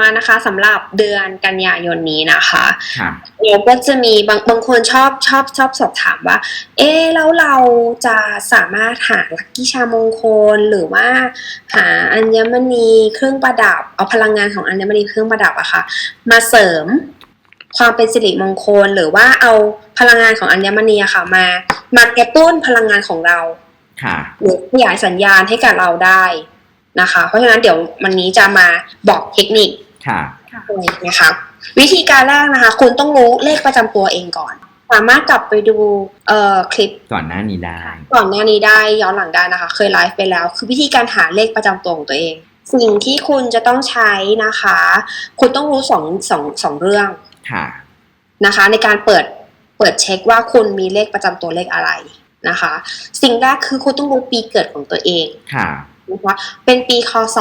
มานะคะสำหรับเดือนกันยายนนี้นะคะค่ะเราก็จะมีบางบางคนชอบชอบชอบสอบถามว่า เอ๊ะแล้วเราจะสามารถหาลัคกี้ชามงคลหรือว่าหาอัญมณีเครื่องประดับ เอาพลังงานของอัญมณีเครื่องประดับอะค่ะ มาเสริมความเป็นสิริมงคลหรือว่าเอาพลังงานของอัญมณีอะค่ะ มามากระตุ้นพลังงานของเราค่ะหรือขยายสัญญาณให้กับเราได้นะคะ เพราะฉะนั้นเดี๋ยววันนี้จะมาบอกเทคนิค ค่ะเลยนะคะวิธีการแรกนะคะ คุณต้องรู้เลขประจำตัวเองก่อน สามารถกลับไปดูเอ่อคลิปก่อนหน้านี้ได้ ก่อนหน้านี้ได้ย้อนหลังได้นะคะ เคยไลฟ์ไปแล้ว คือวิธีการหาเลขประจำตัวของตัวเอง สิ่งที่คุณจะต้องใช้นะคะ คุณต้องรู้สองสองสองเรื่องค่ะนะคะ ในการเปิดเปิดเช็คว่าคุณมีเลขประจำตัวเลขอะไรนะคะ สิ่งแรกคือคุณต้องรู้ปีเกิดของตัวเองค่ะนะคะเป็นปีคศ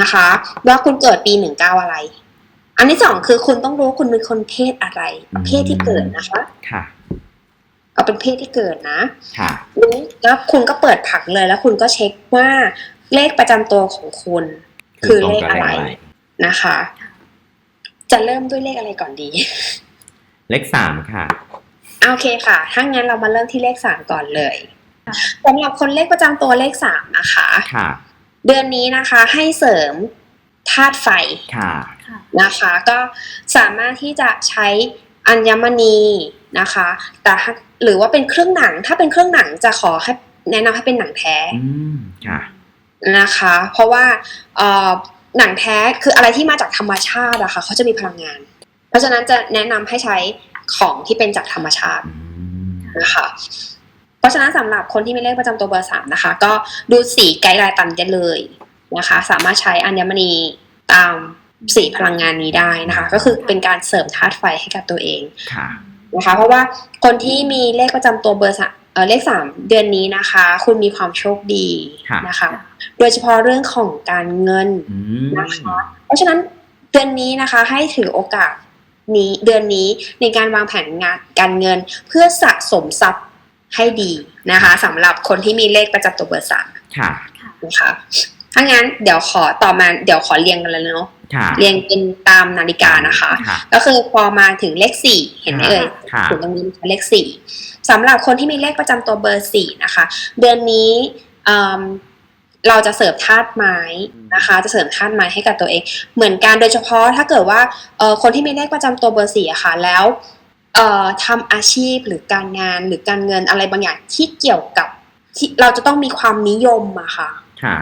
นะคะ ว่าคุณเกิดปีหนึ่งเก้าอะไร อันที่สองคือคุณต้องรู้คุณเป็นคนเพศอะไรอืมเพศที่เกิดนะคะค่ะเอาเป็นเพศที่เกิดนะค่ะรู้แล้วคุณก็เปิดผังเลย แล้วคุณก็เช็คว่าเลขประจำตัวของคุณ คือเลขอะไรนะคะ จะเริ่มด้วยเลขอะไรก่อนดี เลขสามค่ะโอเคค่ะ ถ้างั้นเรามาเริ่มที่เลขสามก่อนเลยค่ะสำหรับคนเลขประจำตัวเลขสามนะคะ ค่ะ เดือนนี้นะคะให้เสริมธาตุไฟค่ะค่ะนะคะ ก็สามารถที่จะใช้อัญมณีนะคะ แต่ถ้าหรือว่าเป็นเครื่องหนัง ถ้าเป็นเครื่องหนังจะขอให้แนะนำให้เป็นหนังแท้อืมค่ะนะคะ เพราะว่าเอ่อหนังแท้คืออะไรที่มาจากธรรมชาติอะค่ะเขาจะมีพลังงาน เพราะฉะนั้นจะแนะนำให้ใช้ของที่เป็นจากธรรมชาติอืมนะคะเพ ราะฉะนั้นสำหรับคนที่มีเลขประจำตัวเบอร์สามนะคะ ก็ดูสีไกด์ไลน์ตามได้เลยนะคะ สามารถใช้อัญมณีตามสีพลังงานนี้ได้นะคะ ก็คือเป็นการเสริมธาตุไฟให้กับตัวเองค่ะนะคะ เพราะว่าคนที่มีเลขประจำตัวเบอร์สามเออเลขสามเดือนนี้นะคะ คุณมีความโชคดีค่ะนะคะ โดยเฉพาะเรื่องของการเงินอืมนะคะ เพราะฉะนั้นเดือนนี้นะคะให้ถือโอกาสนี้เดือนนี้ในการวางแผนงานการเงินเพื่อสะสมทรัพย์ ให้ดีนะคะสำหรับคนที่มีเลขประจำตัวเบอร์สามค่ะค่ะนะคะถ้างั้นเดี๋ยวขอต่อมาเดี๋ยวขอเรียงกันเลยเนาะค่ะเรียงเป็นตามนาฬิกานะคะค่ะก็คือพอมาถึงเลขสี่เห็นไหมเอ่ยค่ะถึงตรงนี้นะคะเลขสี่สำหรับคนที่มีเลขประจำตัวเบอร์สี่นะคะ เดือนนี้เอิ่มเราจะเสริมธาตุไม้นะคะ จะเสริมธาตุไม้ให้กับตัวเอง เหมือนกันโดยเฉพาะถ้าเกิดว่าเอ่อคนที่มีเลขประจำตัวเบอร์สี่อะค่ะ แล้วเอ่อ ทำอาชีพหรือการงานหรือการเงินอะไรบางอย่างที่เกี่ยวกับที่เราจะต้องมีความนิยมอะค่ะ ค่ะ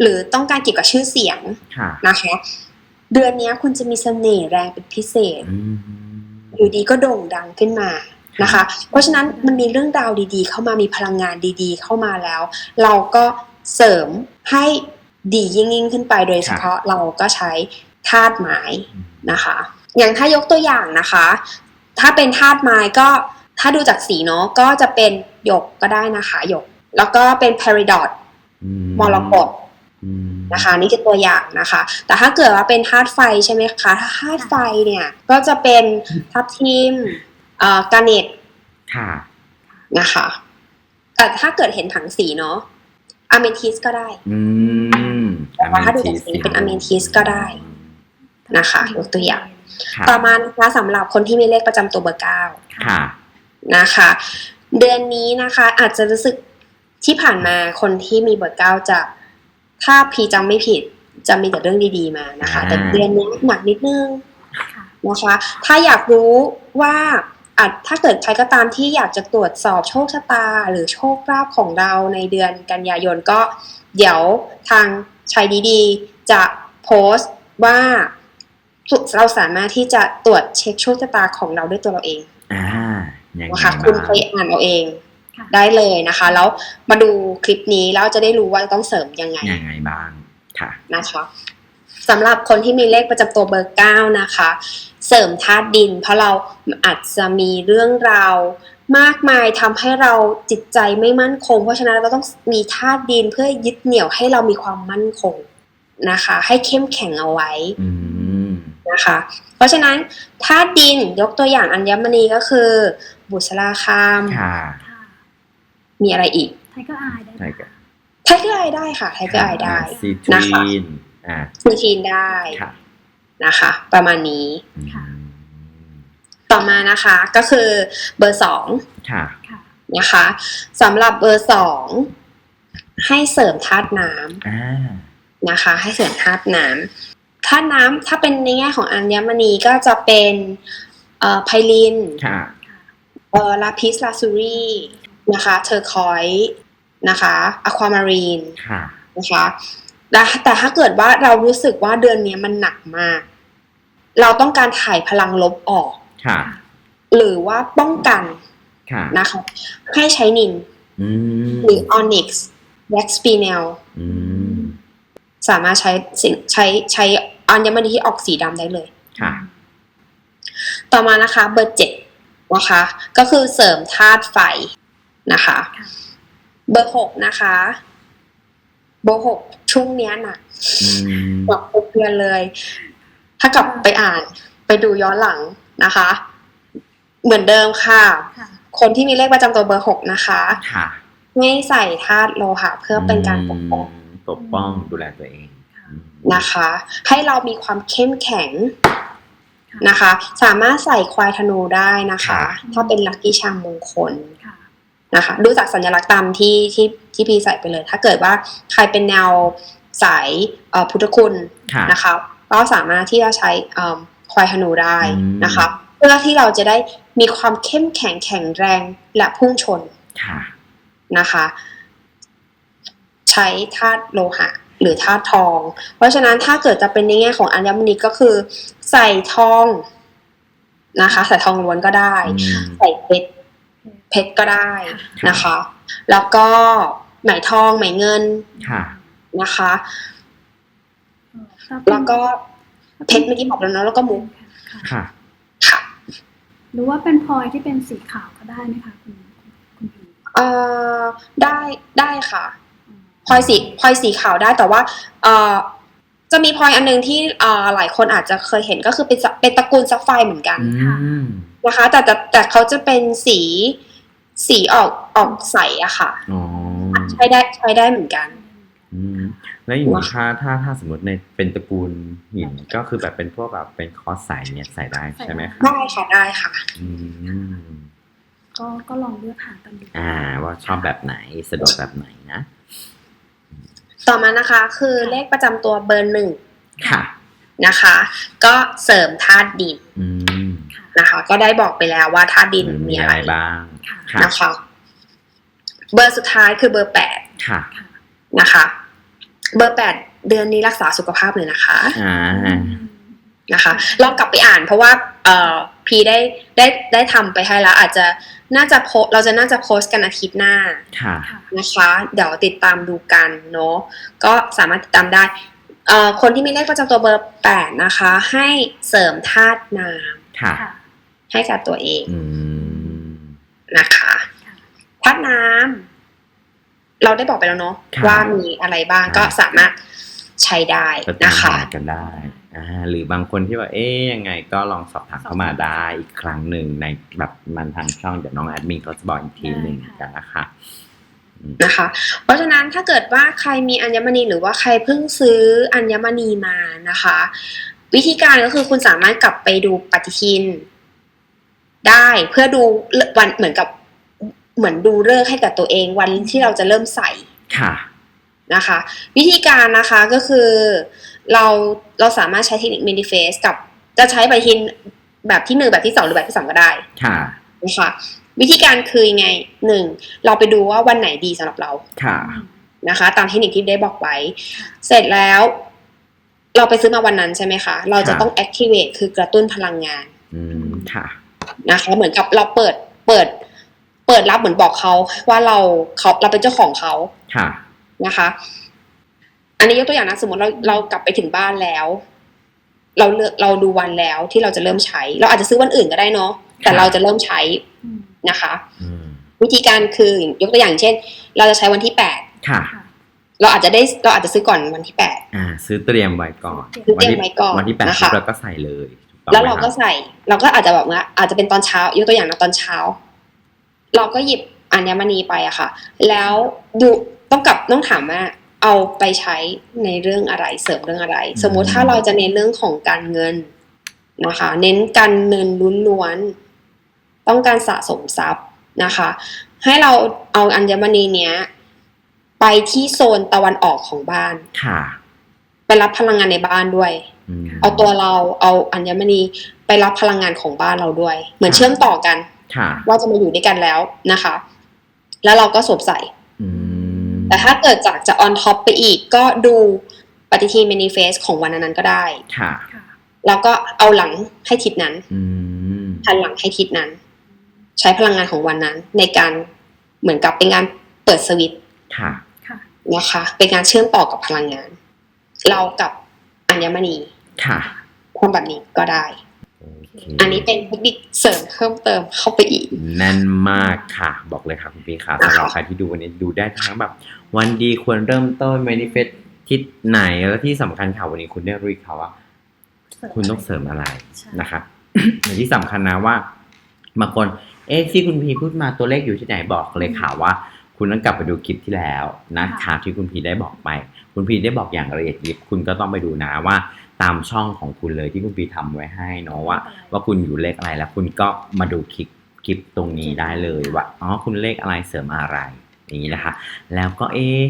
หรือต้องการเกี่ยวกับชื่อเสียงค่ะนะคะ เดือนนี้คุณจะมีเสน่ห์แรงเป็นพิเศษอืมอยู่ดีก็โด่งดังขึ้นมานะคะ เพราะฉะนั้นมันมีเรื่องราวดีๆ เข้ามามีพลังงานดี ๆ เข้ามาแล้ว เราก็เสริมให้ดียิ่งยิ่งๆขึ้นไปโดยเฉพาะเราก็ใช้ธาตุไม้นะคะ อย่างถ้ายกตัวอย่างนะคะ ถ้าเป็นธาตุไม้ก็ถ้าดูจากสีเนาะก็จะเป็นหยกก็ได้นะคะหยก แล้วก็เป็น peridot อืมรกตอืมนะคะ นี่คือตัวอย่างนะคะ แต่ถ้าเกิดว่าเป็นธาตุไฟใช่ไหมคะถ้าธาตุไฟเนี่ย ก็จะเป็นทับทิมเอ่อกาเนตค่ะนะคะ แต่ถ้าเกิดเห็นถังสีเนาะอเมทิสก็ได้อืมแต่ว่าถ้าดูจากสีเป็นอเมทิสก็ได้ นะคะยกตัวอย่างค่ะต่อมานะคะสำหรับคนที่มีเลขประจำตัวเบอร์เก้าค่ะนะคะ เดือนนี้นะคะอาจจะรู้สึกที่ผ่านมาคนที่มีเบอร์เก้าจะถ้าพีจำไม่ผิดจะมีแต่เรื่องดีๆมานะคะ แต่เดือนนี้หนักนิดนึงค่ะนะคะถ้าอยากรู้ว่าอาจถ้าเกิดใครก็ตามที่อยากจะตรวจสอบโชคชะตา หรือโชคลาภของเราในเดือนกันยายนก็เดี๋ยวทางชัยดีๆ จะโพสต์ว่า เราสามารถที่จะตรวจเช็คโชคชะตาของเราด้วยตัวเราเองอ่ายังไงนะคะบ้างคุณไปอ่านเอาเองค่ะได้เลยนะคะ แล้วมาดูคลิปนี้แล้วจะได้รู้ว่าต้องเสริมยังไงยังไงบ้างค่ะนะคะสำหรับคนที่มีเลขประจำตัวเบอร์เก้านะคะ เสริมธาตุดิน เพราะเราอาจจะมีเรื่องราวมากมายทำให้เราจิตใจไม่มั่นคง เพราะฉะนั้นเราต้องมีธาตุดินเพื่อยึดเหนี่ยวให้เรามีความมั่นคงนะคะ ให้เข้มแข็งเอาไว้อืม นะคะ เพราะฉะนั้นธาตุดินยกตัวอย่างอัญมณีก็คือ บุษราคามค่ะค่ะมีอะไรอีกไทเกอร์อายได้ไหมไทเกอร์ไทเกอร์ไอได้ค่ะไทเกอร์ไอได้ซีทนะคะรีนอ่าซีทีนได้ค่ะนะคะ ประมาณนี้อืมค่ะต่อมานะคะก็คือเบอร์สองค่ะค่ะนะคะสำหรับเบอร์สองให้เสริมธาตุน้ำอ่านะคะ ให้เสริมธาตุน้ำ ธาตุน้ำถ้าเป็นในแง่ของอัญมณีก็จะเป็นเอ่อไพลินค่ะเอ่อลาพิสลาซูรีนะคะเทอร์คอยนะคะอะความารีนค่ะนะคะแต่แต่ถ้าเกิดว่าเรารู้สึกว่าเดือนนี้มันหนักมาก เราต้องการถ่ายพลังลบออกค่ะหรือว่าป้องกันค่ะนะคะให้ใช้นินอืมหรือ onyx wax spinel อืม สามารถใช้สิ่งใช้ใช้อัญมณีที่ออกสีดำได้เลยค่ะ ต่อมานะคะเบอร์เจ็ดนะคะ ก็คือเสริมธาตุไฟนะคะค่ะเบอร์หกนะคะ เบอร์หกช่วงเนี้ยหนักอืมหนักทุกเดือนเลย ถ้ากลับไปอ่านไปดูย้อนหลังนะคะ เหมือนเดิมค่ะค่ะคนที่มีเลขประจำตัวเบอร์หกนะคะค่ะไม่ใส่ธาตุโลหะเพื่อเป็นการปกป้องม ปกป้องดูแลตัวเองค่ะอืมนะคะ ให้เรามีความเข้มแข็งค่ะนะคะ สามารถใส่ควายธนูได้นะคะ ถ้าเป็นลัคกี้ชางมงคลค่ะนะคะดูจากสัญลักษณ์ตามที่ที่ที่พี่ใส่ไปเลย ถ้าเกิดว่าใครเป็นแนวสายเอ่อพุทธคุณค่ะนะคะก็สามารถที่จะใช้เอิ่มควายธนูได้อืมนะคะเพื่อที่เราจะได้มีความเข้มแข็งแข็งแรงและพุ่งชนค่ะนะคะ ใช้ธาตุโลหะหรือธาตุทอง เพราะฉะนั้นถ้าเกิดจะเป็นในแง่ของอัญมณีก็คือ ใส่ทองนะคะใส่ทองล้วนก็ได้อืมใส่เพชรเพชรก็ได้ค่ะนะคะ แล้วก็ไหมทองไหมเงินค่ะนะคะเอ่อถ้าเป็นแล้วก็เพชรเมื่อกี้บอกแล้วเนอะแล้วก็มุกค่ะค่ะค่ะหรือว่าเป็นพลอยที่เป็นสีขาวก็ได้ไหมคะคุณคุณพีเอ่อได้ได้ค่ะอืม พลอยสีพลอยสีขาวได้แต่ว่าเอ่อจะมีพลอยอันหนึงที่เอ่อหลายคนอาจจะเคยเห็นก็คือเป็นซับเป็นตระกูลซัฟไฟร์เหมือนกันอืมนะคะ แต่แต่แต่เขาจะเป็นสีสีออกออกใสอะค่ะอ๋อใช้ได้ใช้ได้เหมือนกันอืมแล้วอย่างนี้ถ้าถ้าถ้าสมมติในเป็นตระกูลหินก็คือแบบเป็นพวกแบบเป็นคอสใสเนี่ยใส่ได้ใช่ไหมคะได้ค่ะได้ค่ะอืมก็ก็ลองเลือกหากันดูอ่า ว่าชอบแบบไหนสะดวกแบบไหนนะ ต่อมานะคะคือเลขประจำตัวเบอร์หนึ่งค่ะนะคะ ก็เสริมธาตุดินอืมค่ะนะคะ ก็ได้บอกไปแล้วว่าธาตุดินมันมีมีอะอะไรไรบ้างค่ะค่ะนะคะเบอร์สุดท้ายคือเบอร์แปดค่ะค่ะนะคะ เบอร์แปดเดือนนี้รักษาสุขภาพเลยนะคะอ่า นะคะลองกลับไปอ่านเพราะว่าเอ่อพีได้ได้ได้ทำไปให้แล้วอาจจะน่าจะโพสเราจะน่าจะโพสต์กันอาทิตย์หน้าค่ะค่ะนะคะเดี๋ยวติดตามดูกันเนาะก็สามารถติดตามได้เอ่อคนที่มีเลขประจำตัวเบอร์แปดนะคะ ให้เสริมธาตุน้ค่ะค่ะำให้กับตัวเองอืมนะคะค่ะธาตุน้ำเราได้บอกไปแล้วเนาะครับว่ามีอะไรบ้างครับก็สามารถใช้ได้ก็ตามนะคะหากันได้ อ่าหรือบางคนที่ว่าเอ๊ยยังไงก็ลองสอบถามเข้ามาได้อีกครั้งหนึ่งในแบบมันทางช่องเดี๋ยวน้องแอดมินเขาจะบอกอีกทีหนึ่งได้ค่ะกันนะคะอืมนะคะ เพราะฉะนั้นถ้าเกิดว่าใครมีอัญมณีหรือว่าใครเพิ่งซื้ออัญมณีมานะคะ วิธีการก็คือคุณสามารถกลับไปดูปฏิทิน ได้เพื่อดูวันเหมือนกับเหมือนดูเลิกษ์ให้กับตัวเองวันที่เราจะเริ่มใส่ค่ะนะคะ วิธีการนะคะก็คือ เราเราสามารถใช้เทคนิคมินิเฟสกับจะใช้ปฏิทินแบบที่หนึ่งแบบที่สองหรือแบบที่สามก็ได้ค่ะนะคะวิธีการคือยังไงหนึ่งเราไปดูว่าวันไหนดีสำหรับเราค่ะนะคะ ตามเทคนิคที่ได้บอกไว้ เสร็จแล้ว เราไปซื้อมาวันนั้นใช่ไหมคะ เราจะครับต้อง activate คือกระตุ้นพลังงาน อืมค่ะนะคะเหมือนกับเราเปิดเปิด เปิดรับเหมือนบอกเขาว่าเราเขาเราเป็นเจ้าของเขาค่ะนะคะ อันนี้ยกตัวอย่างนะสมมติเราเรากลับไปถึงบ้านแล้ว เราเลือกเราดูวันแล้วที่เราจะเริ่มใช้ เราอาจจะซื้อวันอื่นก็ได้เนาะแต่ครับเราจะเริ่มใช้อืมนะคะอืมวิธีการคือยกตัวอย่างเช่น เราจะใช้วันที่แปดค่ะค่ะเราอาจจะได้เราอาจจะซื้อก่อนวันที่แปดอ่า ซื้อเตรียมไว้ก่อนซื้อเตรียมไว้ก่อนวันที่แปดนะคะปุ๊บเราก็ใส่เลยถูต้องแล้วเราไหมก็คะใส่ เราก็อาจจะแบบว่าอาจจะเป็นตอนเช้ายกตัวอย่างนะตอนเช้า เราก็หยิบอัญมณีไปอะค่ะ แล้วดูต้องกลับต้องถามว่า เอาไปใช้ในเรื่องอะไรเสริมเรื่องอะไร สมมุติถ้าเราจะเน้นเรื่องของการเงินนะคะ เน้นการเงินล้วนๆต้องการสะสมทรัพย์นะคะ ให้เราเอาอัญมณีเนี้ย ไปที่โซนตะวันออกของบ้านค่ะ ไปรับพลังงานในบ้านด้วยอืมเอาตัวเราเอาอัญมณีไปรับพลังงานของบ้านเราด้วย เหมือนเชื่อมต่อกันค่ะว่าจะมาอยู่ด้วยกันแล้วนะคะ แล้วเราก็สวมใส่อืมแต่ ถ้าเกิดจากจะออนท็อปไปอีกก็ดูปฏิทิน manifest ของวันนั้นๆก็ได้ค่ะค่ะแล้วก็เอาหลังให้ทิศนั้นอืมหันหลังให้ทิศนั้น ใช้พลังงานของวันนั้น ในการเหมือนกับเป็นการเปิดสวิตช์ค่ะค่ะนะคะ เป็นการเชื่อมต่อกับพลังงาน เรากับอัญมณีค่ะทำแบบนี้ก็ได้โอเคอันนี้เป็นเทคนิคเสริมเพิ่มเติมเข้าไปอีกแน่นมากค่ะ บอกเลยค่ะคุณพี่ค่ะสำหรับใครที่ดูวันนี้ดูได้ทั้งแบบ วันดีควรเริ่มต้น manifest ทิศไหนแล้วที่สำคัญค่ะวันนี้คุณได้รู้อีกค่ะว่า คุณต้องเสริมอะไรใช่นะครับในที่สำคัญนะว่าบางคน เอ๊ะที่คุณพีพูดมาตัวเลขอยู่ที่ไหนบอกเลยค่ะว่า คุณต้องกลับไปดูคลิปที่แล้วนะคะที่คุณพีได้บอกไป คุณพีได้บอกอย่างละเอียดยิบคุณก็ต้องไปดูนะว่า ตามช่องของคุณเลยที่คุณพีทำไว้ให้เนาะว่า ว่าคุณอยู่เลขอะไรแล้วคุณก็มาดูคลิปคลิปตรงนี้ได้เลยว่าอ๋อคุณเลขอะไรเสริมอะไรอย่างนี้นะคะ แล้วก็เอ๊ะ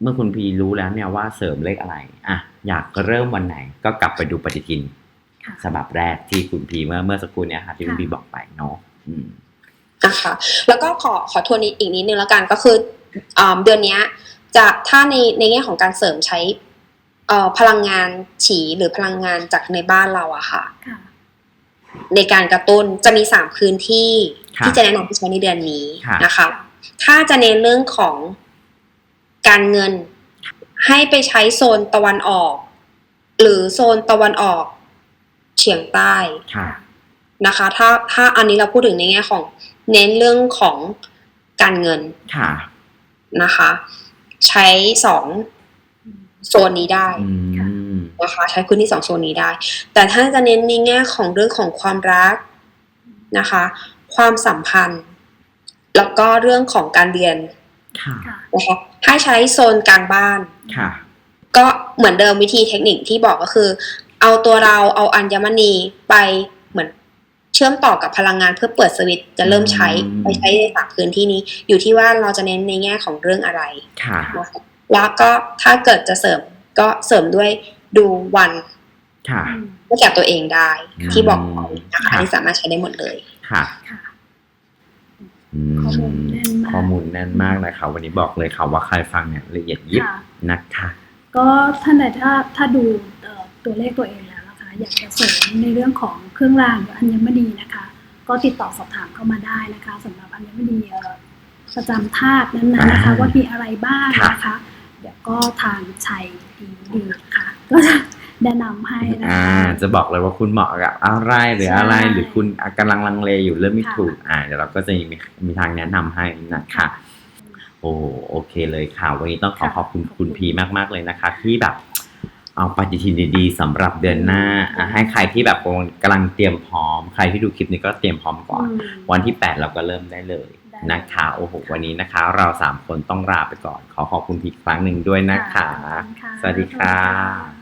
เมื่อคุณพีรู้แล้วเนี่ยว่าเสริมเลขอะไรอะอยากเริ่มวันไหนก็กลับไปดูปฏิทินค่ะฉบับแรกที่คุณพีเมื่อเมื่อสักครู่เนี้ค่ะที่คุณค่ะพีบอกไปเนาะอืมนะคะแล้วก็ขอขอทวนอีกนิดนึงแล้วกันก็คืออ่าเดือนเนี้ยจะถ้าในในแง่ของการเสริมใช้เอ่อ พลังงานฉีหรือพลังงานจากในบ้านเราอะค่ะค่ะในการกระตุ้นจะมีสามพื้นที่ค่ะที่จะแนะนำให้ใช้ในเดือนนี้ค่ะนะคะ ถ้าจะเน้นเรื่องของการเงินให้ไปใช้โซนตะวันออก หรือโซนตะวันออกเฉียงใต้ค่ะนะคะ ถ้าถ้าอันนี้เราพูดถึงในแง่ของเน้นเรื่องของการเงินค่ะนะคะ ใช้สองอืม โซนนี้ได้อืมนะคะใช้พื้นที่สองโซนนี้ได้ แต่ถ้าจะเน้นในแง่ของเรื่องของความรักนะคะ ความสัมพันธ์ แล้วก็เรื่องของการเรียนค่ะค่ะนะคะให้ใช้โซนกลางบ้านค่ะก็เหมือนเดิมวิธีเทคนิคที่บอกก็คือ เอาตัวเราเอาอัญมณีไปเหมือนเชื่อมต่อกับพลังงานเพื่อเปิดสวิตช์จะเริ่มใช้อืมไปใช้ในสามพื้นที่นี้ อยู่ที่ว่าเราจะเน้นในแง่ของเรื่องอะไรค่ะนะคะ แล้วก็ถ้าเกิดจะเสริมก็เสริมด้วยดูวันค่ะอืมให้แก่ตัวเองได้อืมที่บอกไปนะคะค่ะอันนี้สามารถใช้ได้หมดเลยค่ะค่ะอืมข้อมูลแน่นมากข้อมูลแน่นมากเลยค่ะวันนี้บอกเลยค่ะว่าใครฟังเนี่ยละเอียดยิบค่ะนะคะก็ท่านใดถ้าถ้าดูเอ่อตัวเลขตัวเองแล้วนะคะ อยากจะเสริมในเรื่องของเครื่องรางหรืออัญมณีนะคะ ก็ติดต่อสอบถามเข้ามาได้นะคะสำหรับอัญมณีเอ่อประจำธาตุนั้นๆนะคะอ่าว่ามีอะไรบ้างค่ะนะคะ เดี๋ยวก็ทางชัยดีดีค่ะ ก็จะแนะนำให้นะอ่าคะจะบอกเลยว่าคุณเหมาะกับอะไรหรืออะไรใช่หรือคุณกำลังลังเลอยู่เริ่มไม่ค่ะถูก อ่าเดี๋ยวเราก็จะมีมีทางแนะนำให้นะคะโอ้โอเคเลยค่ะ วันนี้ต้องขอค่ะขอบคุณขอบคุคุณณพีมาก ๆ เลยนะคะ ที่แบบเอาปฏิทินดีๆสำหรับเดือนหน้าอะให้ใครที่แบบกำลังเตรียมพร้อม ใครที่ดูคลิปนี้ก็เตรียมพร้อมก่อนอืมวันที่ 8 เราก็เริ่มได้เลยได้ นะคะโอ้โหวันนี้นะคะ เราสามคนต้องลาไปก่อน ขอขอบคุณพีอีกครั้งหนึ่งด้วยนะคะขอบคุณค่ะสวัสดีค่ะ